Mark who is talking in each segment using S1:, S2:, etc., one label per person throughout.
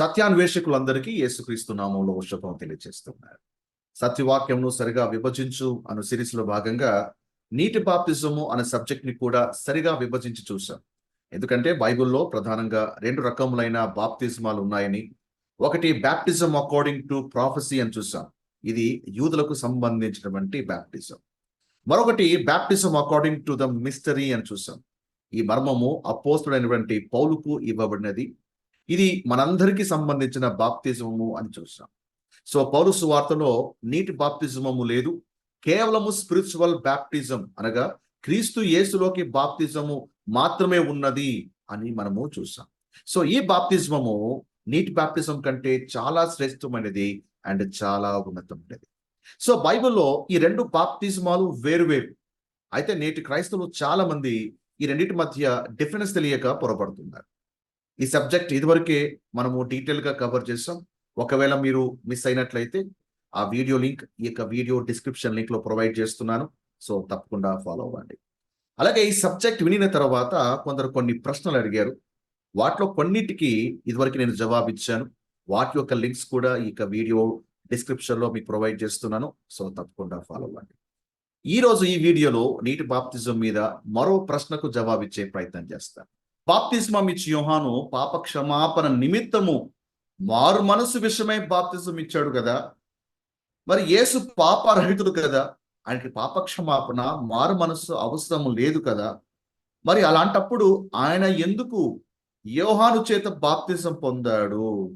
S1: సత్యాన్వేషకులందరికీ యేసుక్రీస్తు నామంలో శుభం తెలియజేస్తున్నారు సత్యవాక్యంను సరిగా విభజించు అను సిరీస్లో భాగంగా నీటి బాప్తిజము అనే సబ్జెక్ట్ని కూడా సరిగా విభజించి చూసాం ఎందుకంటే బైబిల్లో ప్రధానంగా రెండు రకములైన బాప్తిజమాలు ఉన్నాయని ఒకటి బ్యాప్టిజం అకార్డింగ్ టు ప్రాఫెసీ అని చూసాం ఇది యూదులకు సంబంధించినటువంటి బ్యాప్టిజం మరొకటి baptism according to the mystery అని చూసాం ఈ మర్మము అపోస్తుడైనటువంటి పౌలుకు ఇవ్వబడినది. ఇది మనందరికీ సంబంధించిన బాప్తిజమము అని చూసాం సో పౌరుసు వార్తలో నీటి బాప్తిజమము లేదు కేవలము స్పిరిచువల్ బాప్టిజం అనగా క్రీస్తు యేసులోకి బాప్తిజము మాత్రమే ఉన్నది అని మనము చూసాం సో ఈ బాప్తిజమము నీటి బాప్తిజం కంటే చాలా శ్రేష్టమైనది అండ్ చాలా ఉన్నతమైనది. సో బైబిల్లో ఈ రెండు బాప్తిజమాలు వేరువేరు అయితే నేటి క్రైస్తవులు చాలా మంది ఈ రెండింటి మధ్య డిఫరెన్స్ తెలియక పొరపడుతున్నారు. ఈ సబ్జెక్ట్ ఇదివరకే మనము డీటెయిల్గా కవర్ చేసాం. ఒకవేళ మీరు మిస్ అయినట్లయితే ఆ వీడియో లింక్ ఈ యొక్క వీడియో డిస్క్రిప్షన్ లింక్లో ప్రొవైడ్ చేస్తున్నాను. సో తప్పకుండా ఫాలో అవ్వండి. అలాగే ఈ సబ్జెక్ట్ వినిన తర్వాత కొందరు కొన్ని ప్రశ్నలు అడిగారు. వాటిలో కొన్నిటికి ఇదివరకు నేను జవాబు ఇచ్చాను. వాటి యొక్క లింక్స్ కూడా ఈ యొక్క వీడియో డిస్క్రిప్షన్లో మీకు ప్రొవైడ్ చేస్తున్నాను. సో తప్పకుండా ఫాలో అవ్వండి. ఈరోజు ఈ వీడియోలో నీటి బాప్తిజం మీద మరో ప్రశ్నకు జవాబిచ్చే ప్రయత్నం చేస్తాను. బాప్తిజమం ఇచ్చి యోహాను పాప క్షమాపణ నిమిత్తము మారు మనసు విషయమై బాప్తిజం ఇచ్చాడు కదా. మరి యేసు పాపరహితుడు కదా. ఆయనకి పాప క్షమాపణ మారు మనసు అవసరం లేదు కదా. మరి అలాంటప్పుడు ఆయన ఎందుకు యోహాను చేత బాప్తిజం పొందాడు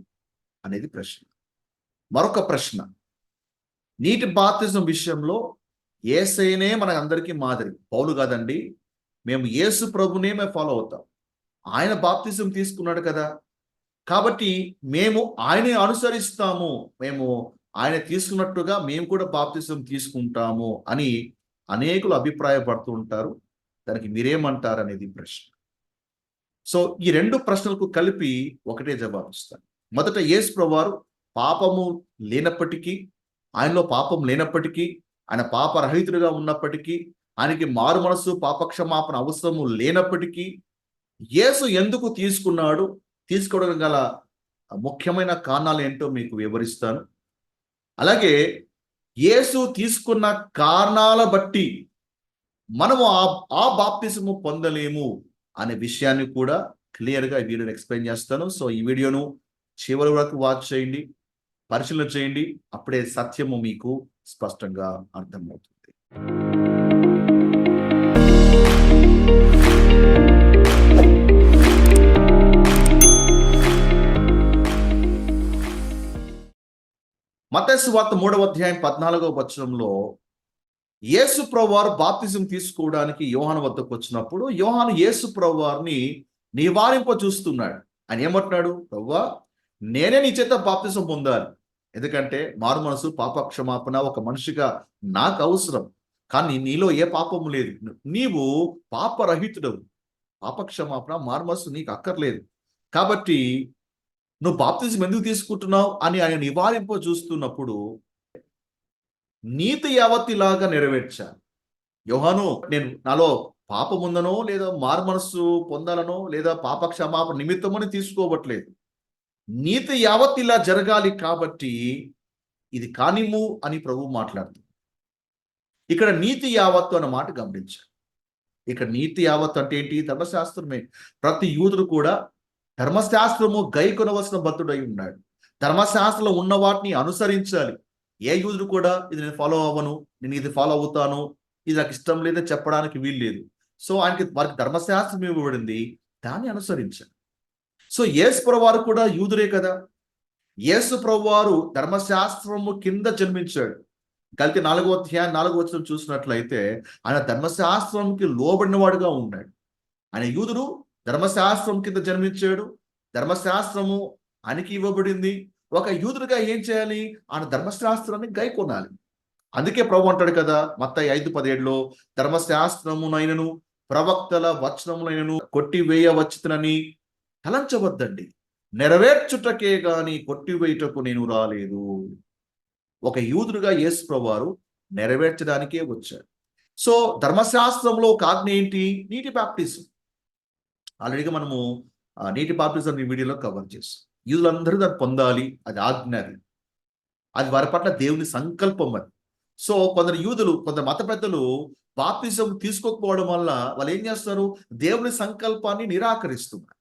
S1: అనేది ప్రశ్న. మరొక ప్రశ్న. నీటి బాప్తిజం విషయంలో ఏసైనే మన అందరికీ మాదిరి. పౌలు కాదండి మేము యేసు ప్రభునే మేము ఫాలో అవుతాం. ఆయన బాప్తిజం తీసుకున్నాడు కదా. కాబట్టి మేము ఆయనే అనుసరిస్తాము. మేము ఆయన తీసుకున్నట్టుగా మేము కూడా బాప్తిజం తీసుకుంటాము అని అనేకులు అభిప్రాయపడుతూ ఉంటారు. దానికి మీరేమంటారు అనేది ప్రశ్న. సో ఈ రెండు ప్రశ్నలకు కలిపి ఒకటే జవాబు ఇస్తాను మొదట యేసు ప్రభువారు పాపము లేనప్పటికీ ఆయనలో పాపం లేనప్పటికీ ఆయన పాపరహితుడిగా ఉన్నప్పటికీ ఆయనకి మారు మనసు పాపక్షమాపణ అవసరము లేనప్పటికీ యేసు ఎందుకు తీసుకున్నాడు? తీసుకోవడం గల ముఖ్యమైన కారణాలు ఏంటో మీకు వివరిస్తాను. అలాగే యేసు తీసుకున్న కారణాల బట్టి మనము ఆ ఆ బాప్తిసము పొందలేము అనే విషయాన్ని కూడా క్లియర్గా ఈ వీడియోని ఎక్స్ప్లెయిన్ చేస్తాను. సో ఈ వీడియోను చివరి వరకు వాచ్ చేయండి పరిశీలన చేయండి. అప్పుడే సత్యము మీకు స్పష్టంగా అర్థమవుతుంది. మతస్సు వార్త మూడవ అధ్యాయం పద్నాలుగవ వచనంలో యేసు ప్రవారు బాప్తిజం తీసుకోవడానికి యోహాను వద్దకు వచ్చినప్పుడు యోహాను యేసు ప్రవారిని నివారింప చూస్తున్నాడు. ఆయన ఏమంటున్నాడు? ప్రవ్వా నేనే నీ చేత బాప్తిజం పొందాలి. ఎందుకంటే మారు మనసు పాపక్షమాపణ ఒక మనిషిగా నాకు అవసరం. కానీ నీలో ఏ పాపము లేదు. నీవు పాపరహితుడవు. పాపక్షమాపణ మారు మనసు నీకు అక్కర్లేదు. కాబట్టి నువ్వు బాప్తిజం ఎందుకు తీసుకుంటున్నావు అని ఆయన నివారింప చూస్తున్నప్పుడు నీతి యావత్తిలాగా నెరవేర్చాను. యోహాను నేను నాలో పాపం ఉందనో లేదా మారు మనస్సు పొందాలనో లేదా పాప క్షమాపణ నిమిత్తమని తీసుకోవట్లేదు. నీతి యావత్ ఇలా జరగాలి కాబట్టి ఇది కానిము అని ప్రభు మాట్లాడుతుంది ఇక్కడ నీతి యావత్తు అన్న మాట గమనించారు ఇక్కడ నీతి యావత్తు అంటే ఏంటి? ధర్మశాస్త్రమే. ప్రతి యూదుడు కూడా ధర్మశాస్త్రము గై కొనవలసిన భక్తుడై ఉన్నాడు. ధర్మశాస్త్రంలో ఉన్న వాటిని అనుసరించాలి. ఏ యూదుడు కూడా ఇది నేను ఫాలో అవ్వను నేను ఇది ఫాలో అవుతాను ఇది నాకు ఇష్టం లేదని చెప్పడానికి వీలు లేదు. సో ఆయనకి వారికి ధర్మశాస్త్రం ఇవ్వబడింది దాన్ని అనుసరించాలి. సో యేసు వారు కూడా యూదురే కదా. యేసుప్రభు ప్రభువారు ధర్మశాస్త్రము కింద జన్మించాడు. కలిపి నాలుగో అధ్యాయం నాలుగో వచ్చిన చూసినట్లయితే ఆయన ధర్మశాస్త్రంకి లోబడిన వాడుగా ఉన్నాడు. ఆయన యూదుడు ధర్మశాస్త్రం కింద జన్మించాడు. ధర్మశాస్త్రము ఆయనకి ఇవ్వబడింది. ఒక యూదుడిగా ఏం చేయాలి? ఆయన ధర్మశాస్త్రాన్ని గైకొనాలి. అందుకే ప్రభు అంటాడు కదా మత్త ఐదు పదిహేడులో ధర్మశాస్త్రమునైనను ప్రవక్తల వచనములైనను కొట్టివేయవచ్చునని తలంచవద్దండి. నెరవేర్చుటకే గాని కొట్టివేయుటకు నేను రాలేదు. ఒక యూదుడుగా యేసుప్రవారు నెరవేర్చడానికే వచ్చాడు సో ధర్మశాస్త్రంలో ఒక ఆజ్ఞ ఏంటి? నీటి బాప్టిజం ఆల్రెడీగా మనము నీటి బాప్టిజం ఈ వీడియోలో కవర్ చేస్తాం. యూదులందరూ దాన్ని పొందాలి అది ఆజ్ఞ అది. అది వారి పట్ల దేవుని సంకల్పం అది. సో కొందరు యూదులు కొందరు మత పెద్దలు బాప్తిజం తీసుకోకపోవడం వల్ల వాళ్ళు ఏం చేస్తారు దేవుని సంకల్పాన్ని నిరాకరిస్తున్నారు.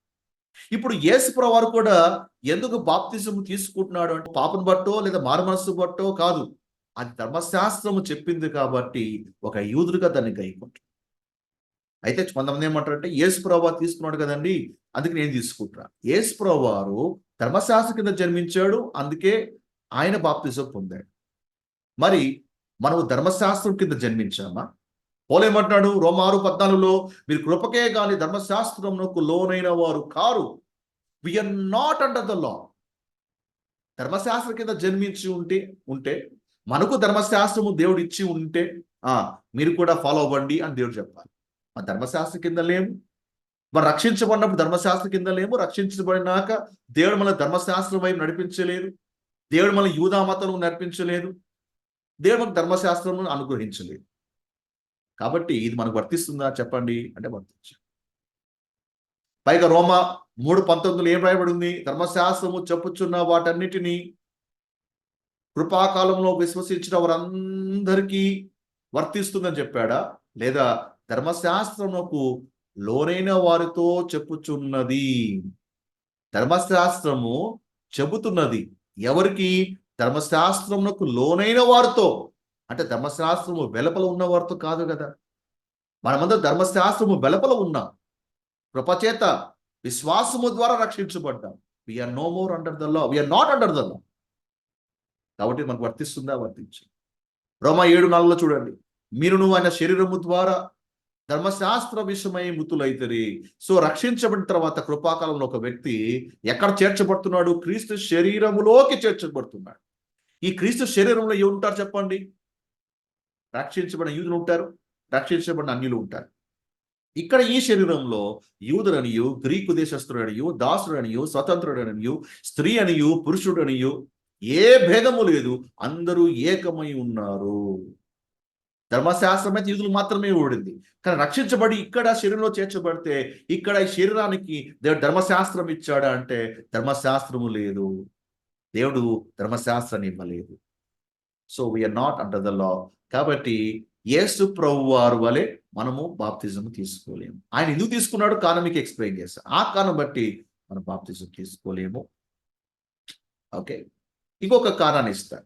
S1: ఇప్పుడు యేసు వారు కూడా ఎందుకు బాప్తిజం తీసుకుంటున్నాడు అంటే పాపను బట్టో లేదా మారుమనస్సు బట్టో కాదు. అది ధర్మశాస్త్రము చెప్పింది కాబట్టి ఒక యూదుడుగా దాన్ని గైకుంటుంది అయితే కొంతమంది ఏమంటారంటే యేసు ప్రభా తీసుకున్నాడు కదండి అందుకే నేను తీసుకుంటున్నా. యేసు ప్రభావారు ధర్మశాస్త్ర కింద జన్మించాడు అందుకే ఆయన బాప్తిజం పొందాడు. మరి మనము ధర్మశాస్త్రం కింద జన్మించామా? పోలేమంటున్నాడు రోమారు పద్నాలుగులో మీరు కృపకే కానీ ధర్మశాస్త్రమునకు లోనైన వారు car. We are not under the law ధర్మశాస్త్రం కింద జన్మించి ఉంటే ఉంటే మనకు ధర్మశాస్త్రము దేవుడు ఇచ్చి ఉంటే మీరు కూడా ఫాలో అవ్వండి అని దేవుడు చెప్పాలి. మన ధర్మశాస్త్ర కింద లేము. మరి రక్షించబడినప్పుడు ధర్మశాస్త్ర కింద లేము. రక్షించబడినాక దేవుడు మన ధర్మశాస్త్రం వైపు నడిపించలేదు. దేవుడు మన యూదా మతం నడిపించలేదు. దేవుడు మనకు ధర్మశాస్త్రం అనుగ్రహించలేదు. కాబట్టి ఇది మనకు వర్తిస్తుందా చెప్పండి అంటే వర్తించు పైగా రోమా మూడు పంతొమ్మిదిలో ఏం రాయబడింది? ధర్మశాస్త్రము చెప్పుచున్న వాటన్నిటినీ కృపాకాలంలో విశ్వసించిన వారందరికీ వర్తిస్తుందని చెప్పాడా? లేదా ధర్మశాస్త్రమునకు లోనైన వారితో చెప్పుచున్నది. ధర్మశాస్త్రము చెబుతున్నది. ఎవరికి? ధర్మశాస్త్రమునకు లోనైన వారితో. అంటే ధర్మశాస్త్రము వెలపల ఉన్న వారితో కాదు కదా. మనమందరం ధర్మశాస్త్రము వెలపల ఉన్నాం. కృపచేత విశ్వాసము ద్వారా రక్షించబడ్డాం. We are no more under the law we are not under the law కాబట్టి మనకు వర్తిస్తుందా? వర్తించి రోమా ఏడు నాలుగులో చూడండి. మీరును ఆయన శరీరము ద్వారా ధర్మశాస్త్ర విషయమై మృతులైతరి. సో రక్షించబడిన తర్వాత కృపాకాలంలో ఒక వ్యక్తి ఎక్కడ చేర్చబడుతున్నాడు? క్రీస్తు శరీరములోకి చేర్చబడుతున్నాడు. ఈ క్రీస్తు శరీరంలో ఎవరు ఉంటారు చెప్పండి? రక్షించబడిన యూదులు ఉంటారు రక్షించబడిన అన్యులు ఉంటారు. ఇక్కడ ఈ శరీరంలో యూదుడనియు గ్రీకు దేశస్థుడనియు దాసుడనియు స్వతంత్రుడనియు స్త్రీ అనియు పురుషుడనియు ఏ భేదము లేదు. అందరూ ఏకమై ఉన్నారు. ధర్మశాస్త్రం అయితే యూదులు మాత్రమే ఓడింది కానీ రక్షించబడి ఇక్కడ శరీరంలో చేర్చబడితే ఇక్కడ ఈ శరీరానికి దేవుడు ధర్మశాస్త్రం ఇచ్చాడా అంటే ధర్మశాస్త్రము లేదు. దేవుడు ధర్మశాస్త్రాన్ని ఇవ్వలేదు so we are not under the law కాబట్టి యేసు ప్రభు వారు వలె మనము బాప్తిజం తీసుకోలేము. ఆయన ఎందుకు తీసుకున్నాడు కారణం మీకు ఎక్స్ప్లెయిన్ చేస్తాను ఆ కారణం బట్టి మనం బాప్తిజం తీసుకోలేము. ఓకే ఇంకొక కారణాన్ని ఇస్తాను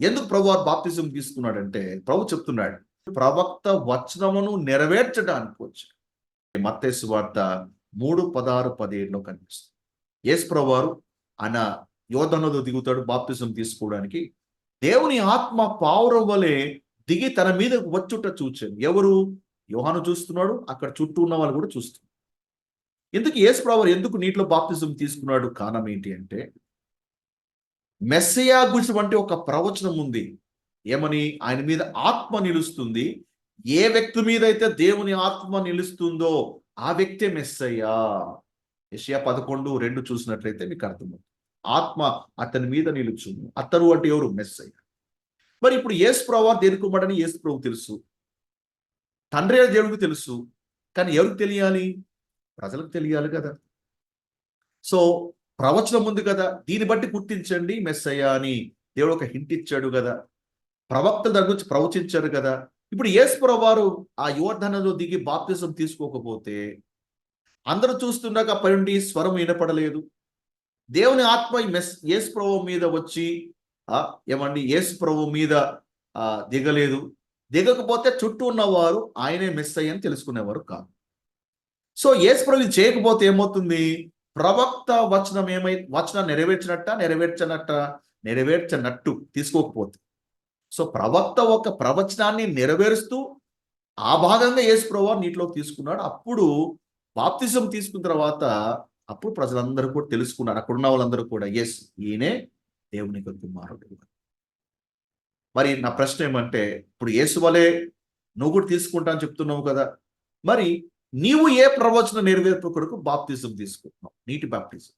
S1: ఎందుకు ప్రభు వారు బాప్తిజం తీసుకున్నాడంటే ప్రభు చెప్తున్నాడు ప్రవక్త వచనమును నెరవేర్చడానికి వచ్చి మత్తేసు వార్త మూడు పదహారు పదిహేడులో కనిపిస్తుంది. యేసు ప్రభు వారు ఆయన యోధనలో దిగుతాడు బాప్తిజం తీసుకోవడానికి. దేవుని ఆత్మ పావురం వలె దిగి తన మీద వచ్చుట చూచాను ఎవరు? యోహాను చూస్తున్నాడు అక్కడ చుట్టూ ఉన్న వాళ్ళు కూడా చూస్తున్నారు. ఎందుకు యేసు ప్రభు ఎందుకు నీటిలో బాప్తిజం తీసుకున్నాడు కారణం ఏంటి అంటే మెస్సయా గురించి వంటి ఒక ప్రవచనం ఉంది. ఏమని? ఆయన మీద ఆత్మ నిలుస్తుంది. ఏ వ్యక్తి మీద అయితే దేవుని ఆత్మ నిలుస్తుందో ఆ వ్యక్తే మెస్సయ్యా యషయా పదకొండు రెండు చూసినట్లయితే మీకు అర్థమవుతుంది. ఆత్మ అతని మీద నిలుచుంది. అతను అంటే ఎవరు? మెస్సయ్య మరి ఇప్పుడు యేసు ప్రభు దేని యేసు ప్రభు తెలుసు. తండ్రి దేవుడికి తెలుసు. కానీ ఎవరికి తెలియాలి? ప్రజలకు తెలియాలి కదా. సో ప్రవచనం ఉంది కదా దీన్ని బట్టి గుర్తించండి మెస్సయ్య అని దేవుడు ఒక హింట్ ఇచ్చాడు కదా. ప్రవక్తల దగ్గర నుంచి ప్రవచించారు కదా. ఇప్పుడు యేసుప్రభు వారు ఆ యువర్ధనలో దిగి బాప్తిజం తీసుకోకపోతే అందరూ చూస్తుండగా పైనుండి స్వరం వినపడలేదు. దేవుని ఆత్మ మెస్ యేసుప్రభు మీద వచ్చి ఆ ఏమండి యేసుప్రభు మీద ఆ దిగలేదు. దిగకపోతే చుట్టూ ఉన్నవారు ఆయనే మిస్ అయ్యని తెలుసుకునేవారు కాదు. సో యేసు చేయకపోతే ఏమవుతుంది? ప్రవక్త వచనం ఏమై వచనం నెరవేర్చినట్ట నెరవేర్చనట్ట? నెరవేర్చనట్టు. తీసుకోకపోతే. సో ప్రవక్త ఒక ప్రవచనాన్ని నెరవేరుస్తూ ఆ భాగంగా యేసు ప్రభు నీటిలోకి తీసుకున్నాడు. అప్పుడు బాప్తిజం తీసుకున్న తర్వాత అప్పుడు ప్రజలందరూ కూడా తెలుసుకున్నారు. అక్కడ ఉన్న వాళ్ళందరూ కూడా ఎస్ ఈయనే దేవుని కుమారుడు మరి నా ప్రశ్న ఏమంటే ఇప్పుడు యేసు వలే నువ్వు కూడా తీసుకుంటా అని చెప్తున్నావు కదా. మరి నీవు ఏ ప్రవచన నెరవేర్పు కొరకు బాప్తిజం తీసుకుంటున్నావు? నీటి బాప్తిజం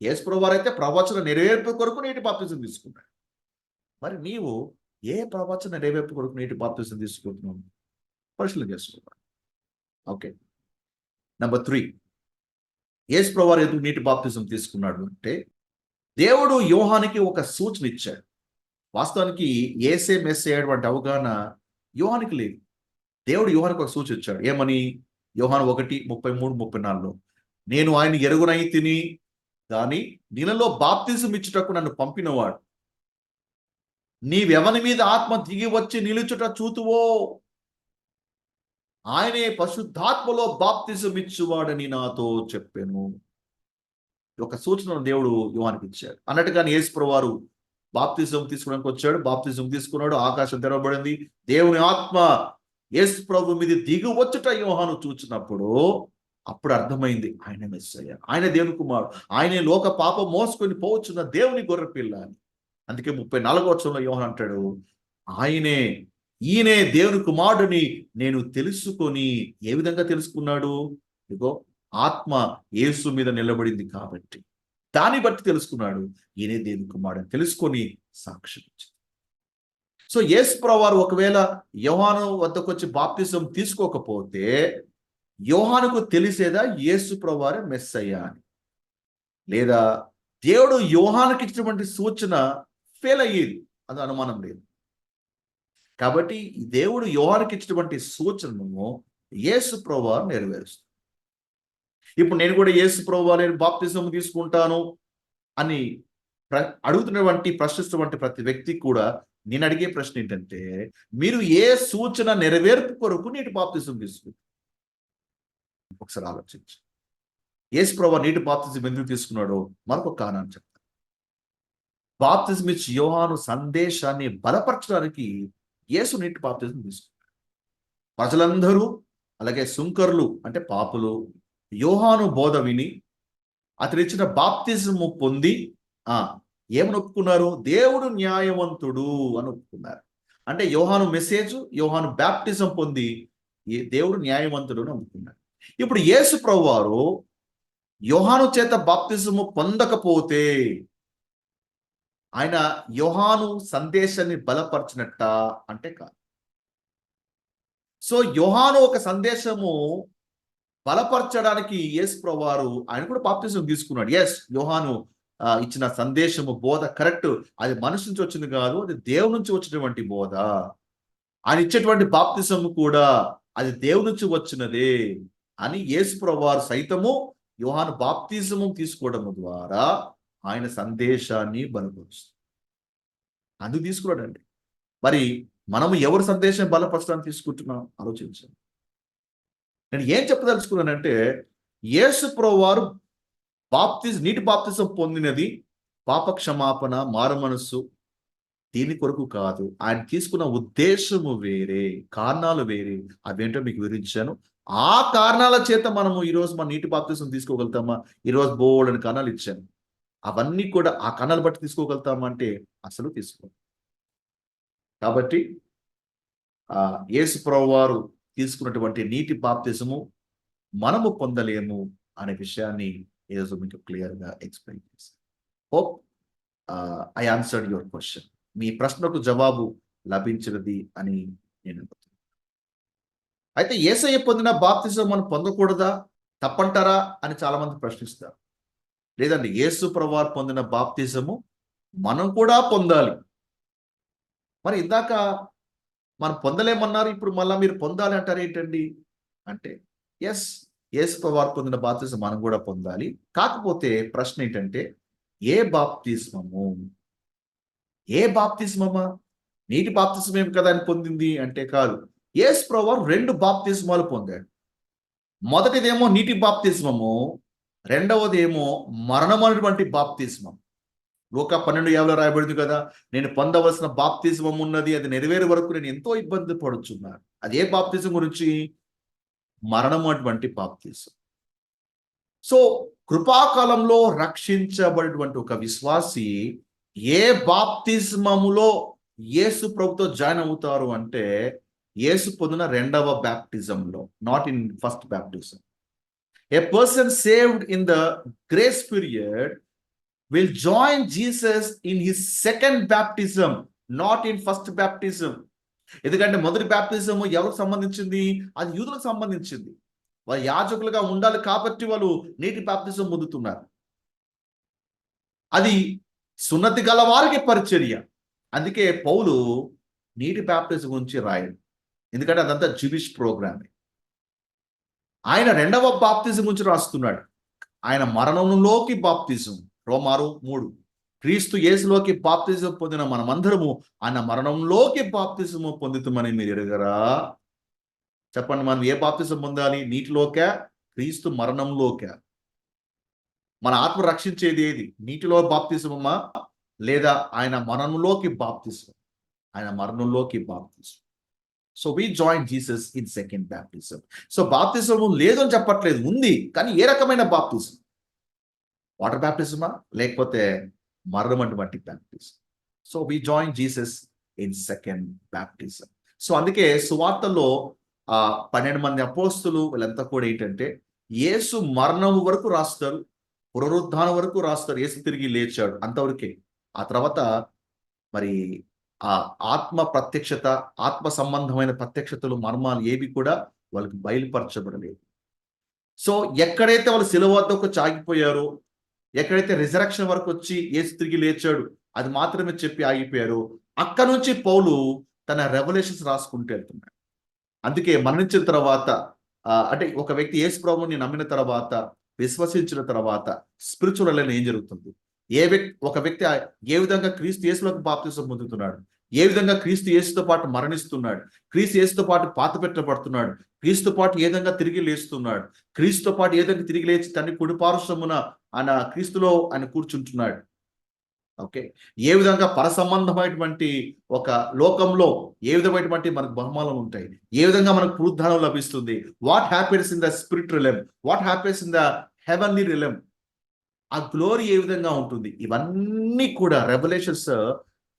S1: యేసు ప్రభువారు అయితే ప్రవచన నెరవేర్పు కొరకు నీటి బాప్తిజం తీసుకున్నాడు మరి నీవు ఏ ప్రవచన నెరవేర్పు కొరకు నీటి బాప్తిజం తీసుకుంటున్నావు? పరిశీలన చేసుకున్నావు ఓకే. Number three. యేసు ప్రభువారు ఎందుకు నీటి బాప్తిజం తీసుకున్నాడు అంటే దేవుడు యోహానికి ఒక సూచన ఇచ్చాడు. వాస్తవానికి ఏసే మెస్ అయ్యేటువంటి అవగాహన యోహానికి లేదు. దేవుడు యోహానికి ఒక సూచన ఇచ్చాడు ఏమని? యోహాను ఒకటి ముప్పై మూడు ముప్పై నాలుగులో. నేను ఆయన ఎరుగునై తిని దాని నీళ్ళలో బాప్తిజం ఇచ్చుటకు నన్ను పంపినవాడు. నీవెవని మీద ఆత్మ దిగి వచ్చి నిలుచుట చూతువో? ఆయనే పశుద్ధాత్మలో బాప్తిజం ఇచ్చువాడని నాతో చెప్పాను. ఒక సూచన దేవుడు యువానికి ఇచ్చాడు. అన్నట్టుగానే యేసు వారు బాప్తిజం తీసుకోవడానికి వచ్చాడు బాప్తిజం తీసుకున్నాడు. ఆకాశం తెరవబడింది. దేవుని ఆత్మ యేసు ప్రభు మీద దిగు వచ్చుట యోహాను చూచినప్పుడు అప్పుడు అర్థమైంది ఆయన మెస్సయ్య ఆయన దేవుని కుమారుడు ఆయనే లోక పాప మోసుకొని పోవచ్చున్న దేవుని గొర్రెపిల్ల అని. అందుకే ముప్పై నాలుగో వచ్చంలో యోహన్ అంటాడు ఆయనే ఈయనే దేవుని కుమారుడిని నేను తెలుసుకొని ఏ విధంగా తెలుసుకున్నాడు? ఇగో ఆత్మ యేసు మీద నిలబడింది కాబట్టి. దాన్ని బట్టి తెలుసుకున్నాడు ఈయనే దేవుని కుమారుడు తెలుసుకొని సాక్షి ఇచ్చింది సో యేసు ప్రవారు ఒకవేళ యోహాను వద్దకు వచ్చి బాప్తిజం తీసుకోకపోతే యోహానుకు తెలిసేదా యేసు ప్రభువారే మెస్ అయ్యా అని? లేదా దేవుడు యోహానికి ఇచ్చినటువంటి సూచన ఫెయిల్ అయ్యేది? అది అనుమానం లేదు. కాబట్టి దేవుడు యోహానికి ఇచ్చినటువంటి సూచనను యేసు ప్రవారు నెరవేరుస్తుంది ఇప్పుడు నేను కూడా యేసు ప్రభువారు నేను బాప్తిజం తీసుకుంటాను అని ప్ర అడుగుతున్నటువంటి ప్రశ్నిస్తున్నటువంటి ప్రతి వ్యక్తి కూడా నేను అడిగే ప్రశ్న ఏంటంటే మీరు ఏ సూచన నెరవేర్పు కొరకు నీటి బాప్తిజం తీసుకుంటారు ఒకసారి ఆలోచించి. యేసు ప్రభా నీటి బాప్తిజం ఎందుకు తీసుకున్నాడో మరొక కారణం చెప్తాను బాప్తిజం ఇచ్చి యోహాను సందేశాన్ని బలపరచడానికి యేసు నీటి బాప్తిజం తీసుకున్నాడు. ప్రజలందరూ అలాగే సుంకర్లు అంటే పాపులు యోహాను బోధ విని అతనిచ్చిన బాప్తిజము పొంది ఆ ఏమని ఒప్పుకున్నారు దేవుడు న్యాయవంతుడు అని ఒప్పుకున్నారు. అంటే యోహాను మెసేజ్ యోహాను బ్యాప్టిజం పొంది దేవుడు న్యాయవంతుడు అని ఒప్పుకున్నారు. ఇప్పుడు యేసు ప్రభువారు యోహాను చేత బాప్తిజము పొందకపోతే ఆయన యోహాను సందేశాన్ని బలపరచినట్ట అంటే కాదు. సో యోహాను ఒక సందేశము బలపరచడానికి యేసు ప్రభువారు ఆయన కూడా బాప్తిజం తీసుకున్నాడు. ఎస్ యోహాను ఇచ్చిన సందేశము బోధ. కరెక్ట్ అది మనసు నుంచి వచ్చింది కాదు అది దేవుడి నుంచి వచ్చినటువంటి బోధ. ఆయన ఇచ్చేటువంటి బాప్తిసము కూడా అది దేవుడి నుంచి వచ్చినదే అని యేసు సైతము యోహాను బాప్తిజము తీసుకోవడం ద్వారా ఆయన సందేశాన్ని బలపరుస్తుంది. అందుకు తీసుకున్నాడండి మరి మనము ఎవరి సందేశం బలపరచడానికి తీసుకుంటున్నాం? ఆలోచించండి. నేను ఏం చెప్పదలుచుకున్నానంటే యేసు వారు బాప్తిజ్ నీటి బాప్తిజం పొందినది పాప క్షమాపణ మారమనస్సు దీని కొరకు కాదు. ఆయన తీసుకున్న ఉద్దేశము వేరే కారణాలు వేరే. అవేంటో మీకు వివరించాను. ఆ కారణాల చేత మనము ఈరోజు మన నీటి బాప్తిజం తీసుకోగలుగుతామా? ఈరోజు బోల్డ్ అని కణాలు ఇచ్చాను. అవన్నీ కూడా ఆ కణాలు బట్టి తీసుకోగలుగుతామా అంటే అసలు తీసుకో కాబట్టి ఆ యేసు వారు తీసుకున్నటువంటి నీటి బాప్తిజము మనము పొందలేము అనే విషయాన్ని ఈరోజు మీకు క్లియర్గా ఎక్స్ప్లెయిన్ చేశాను hope I answered your question మీ ప్రశ్నకు జవాబు లభించినది అని నేను అయితే ఏసయ్య పొందిన బాప్తిజం మనం పొందకూడదా? తప్పంటారా? అని చాలా మంది ప్రశ్నిస్తారు. లేదండి యేసు ప్రవార్ పొందిన బాప్తిజము మనం కూడా పొందాలి. మరి ఇందాక మనం పొందలేమన్నారు ఇప్పుడు మళ్ళీ మీరు పొందాలి అంటారు ఏంటండి? అంటే ఎస్ యేసు పొందిన బాప్తిజం మనం కూడా పొందాలి. కాకపోతే ప్రశ్న ఏంటంటే ఏ బాప్తిస్మము? ఏ బాప్తిస్మమా? నీటి బాప్తిస్మం ఏం కదా అని పొందింది అంటే కాదు. యేసు ప్రవారు రెండు బాప్తిస్మాలు పొందాడు. మొదటిదేమో నీటి బాప్తిస్మము రెండవదేమో మరణమైనటువంటి బాప్తిస్మం. లోక పన్నెండు యాభైలో రాయబడింది కదా నేను పొందవలసిన బాప్తిజం ఉన్నది అది నెరవేరే వరకు నేను ఎంతో ఇబ్బంది పడుచున్నాను. అదే బాప్తిజం గురించి? మరణం అటువంటి బాప్తిజం సో కృపాకాలంలో రక్షించబడినటువంటి ఒక విశ్వాసి ఏ బాప్తిజమములో యేసు ప్రభుతో జాయిన్ అవుతారు అంటే యేసు పొందిన రెండవ బ్యాప్టిజంలో not in first baptism a person saved in the grace period will join Jesus in his second baptism not in first baptism ఎందుకంటే మొదటి బ్యాప్టిజం ఎవరికి సంబంధించింది? అది యూదులకు సంబంధించింది. వారు యాజకులుగా ఉండాలి కాబట్టి వాళ్ళు నీటి బాప్తిజం పొందుతున్నారు. అది సున్నతి గల వారికి పరిచర్య. అందుకే పౌలు నీటి బాప్తిజం గురించి రాయడు. ఎందుకంటే అదంతా జివిష్ ప్రోగ్రామే. ఆయన రెండవ బాప్తిజం గురించి రాస్తున్నాడు. ఆయన మరణంలోకి బాప్తిజం. రోమారు మూడు. క్రీస్తు యేసులోకి బాప్తిజం పొందిన మనమందరము ఆయన మరణంలోకి బాప్తిజము పొందుతామని మీరు ఎరగరా? చెప్పండి మనం ఏ బాప్తిజం పొందాలి? నీటిలోక? క్రీస్తు మరణంలోక? మన ఆత్మ రక్షించేది ఏది? నీటిలో బాప్తిజమమ్మా? లేదా ఆయన మరణంలోకి బాప్తిజం ఆయన మరణంలోకి బాప్తిజం. So we join Jesus in second baptism so బాప్తిజం లేదు అని చెప్పట్లేదు ఉంది కానీ ఏ రకమైన బాప్తిజం? వాటర్ బ్యాప్టిజమా లేకపోతే మరణమటువంటి baptism so we join Jesus in second baptism so అందుకే సువార్తలో ఆ పన్నెండు మంది అపోస్తులు వీళ్ళంతా కూడా ఏంటంటే యేసు మరణం వరకు రాస్తారు పునరుద్ధానం వరకు రాస్తారు యేసు తిరిగి లేచాడు అంతవరకే. ఆ తర్వాత మరి ఆ ఆత్మ ప్రత్యక్షత ఆత్మ సంబంధమైన ప్రత్యక్షతలు మర్మాలు ఏవి కూడా వాళ్ళకి బయలుపరచబడలేదు. సో ఎక్కడైతే వాళ్ళు సిలువ వద్దకు చాగిపోయారో ఎక్కడైతే రిజరక్షన్ వరకు వచ్చి ఏసు తిరిగి లేచాడు అది మాత్రమే చెప్పి ఆగిపోయారు అక్కడ నుంచి పౌలు తన రెవల్యూషన్స్ రాసుకుంటూ వెళ్తున్నాడు. అందుకే మరణించిన తర్వాత అంటే ఒక వ్యక్తి యేసు ప్రభుని నమ్మిన తర్వాత విశ్వసించిన తర్వాత స్పిరిచువల్ ఏం జరుగుతుంది? ఏ వ్యక్తి ఒక వ్యక్తి ఏ విధంగా క్రీస్తు యేసులోకి బాప్తిసం పొందుతున్నాడు? ఏ విధంగా క్రీస్తు యేసుతో పాటు మరణిస్తున్నాడు క్రీస్తు యేసుతో పాటు పాత పెట్టబడుతున్నాడు క్రీస్తు పాటు ఏ విధంగా తిరిగి లేస్తున్నాడు క్రీస్తుతో పాటు ఏ విధంగా తిరిగి లేచి తండ్రి కుడిపారుశ్రమున ఆయన క్రీస్తులో ఆయన కూర్చుంటున్నాడు. ఓకే? ఏ విధంగా పరసంబంధమైనటువంటి ఒక లోకంలో ఏ విధమైనటువంటి మనకు బహుమానం ఉంటాయి ఏ విధంగా మనకు పునరుద్ధానం లభిస్తుంది what happiness in the spirit realm what happiness in the heavenly realm ఆ గ్లోరీ ఏ విధంగా ఉంటుంది ఇవన్నీ కూడా రెవల్యూషన్స్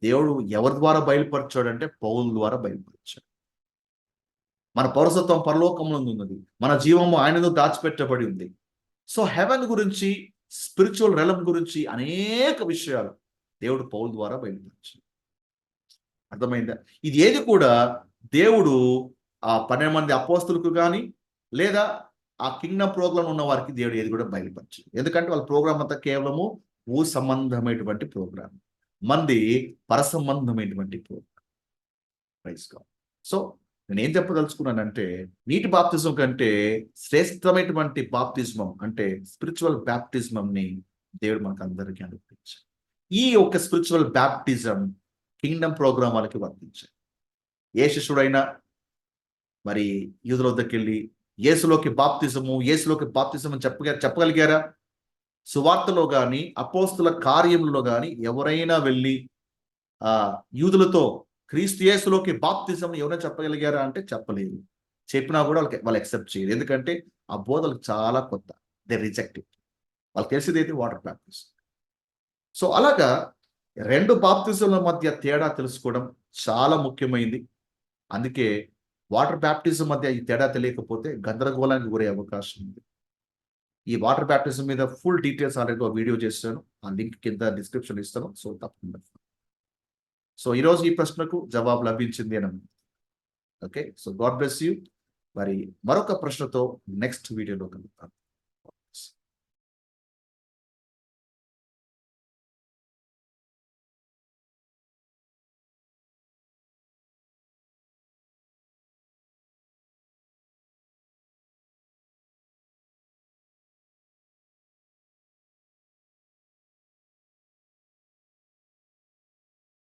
S1: దేవుడు ఎవరి ద్వారా బయలుపరిచాడంటే పౌల ద్వారా బయలుపరిచాడు. మన పౌరసత్వం పరలోకంలో ఉన్నది. మన జీవము ఆయనతో దాచిపెట్టబడి ఉంది. సో హెవెన్ గురించి స్పిరిచువల్ రెలం గురించి అనేక విషయాలు దేవుడు పౌల్ ద్వారా బయలుపరిచాడు. అర్థమైందా? ఇది ఏది కూడా దేవుడు ఆ పన్నెండు మంది అపోస్తులకు కానీ లేదా ఆ కింగ్డమ్ ప్రోగ్రామ్ ఉన్న వారికి దేవుడు ఏది కూడా బయలుపరచు ఎందుకంటే వాళ్ళ ప్రోగ్రామ్ అంతా కేవలము భూ సంబంధమైనటువంటి ప్రోగ్రామ్ మంది పరసంబంధమైనటువంటి ప్రోగ్రామ్ ప్రైస్ సో నేను చెప్పదలుచుకున్నానంటే నీటి బాప్తిజం కంటే శ్రేష్టమైనటువంటి బాప్తిజమం అంటే స్పిరిచువల్ బ్యాప్టిజమంని దేవుడు మనకు అందరికీ అనుగ్రహించాడు. ఈ యొక్క స్పిరిచువల్ బ్యాప్టిజం కింగ్డమ్ ప్రోగ్రామ్ వాళ్ళకి వర్తించాయి. ఏ శిష్యుడైనా మరి యూదుల వద్దకెళ్ళి ఏసులోకి బాప్తిజము ఏసులోకి బాప్తిజం అని చెప్పగ చెప్పగలిగారా? సువార్తలో కానీ అపోస్తుల కార్యంలో కానీ ఎవరైనా వెళ్ళి ఆ యూదులతో క్రీస్తుయేసులోకి బాప్తిజం ఎవరైనా చెప్పగలిగారా అంటే చెప్పలేదు. చెప్పినా కూడా వాళ్ళకి వాళ్ళు ఎక్సెప్ట్ చేయరు. ఎందుకంటే ఆ బోధలు చాలా కొత్త దే రిజెక్ట్ ఇట్ వాళ్ళకి తెలిసింది ఏంటి వాటర్ ప్రాక్టీస్ సో అలాగా రెండు బాప్తిజంల మధ్య తేడా తెలుసుకోవడం చాలా ముఖ్యమైంది. అందుకే వాటర్ బ్యాప్టిజం మధ్య ఈ తేడా తెలియకపోతే గందరగోళానికి గురే అవకాశం ఉంది. ఈ వాటర్ బ్యాప్టిజం మీద ఫుల్ డీటెయిల్స్ ఆల్రెడీ ఒక వీడియో చేస్తాను. ఆ లింక్ కింద డిస్క్రిప్షన్ ఇస్తాను. సో తప్పకుండా. సో ఈరోజు ఈ ప్రశ్నకు జవాబు లభించింది అని okay? So God bless you. మరి మరొక ప్రశ్నతో నెక్స్ట్ వీడియోలో కలుగుతాను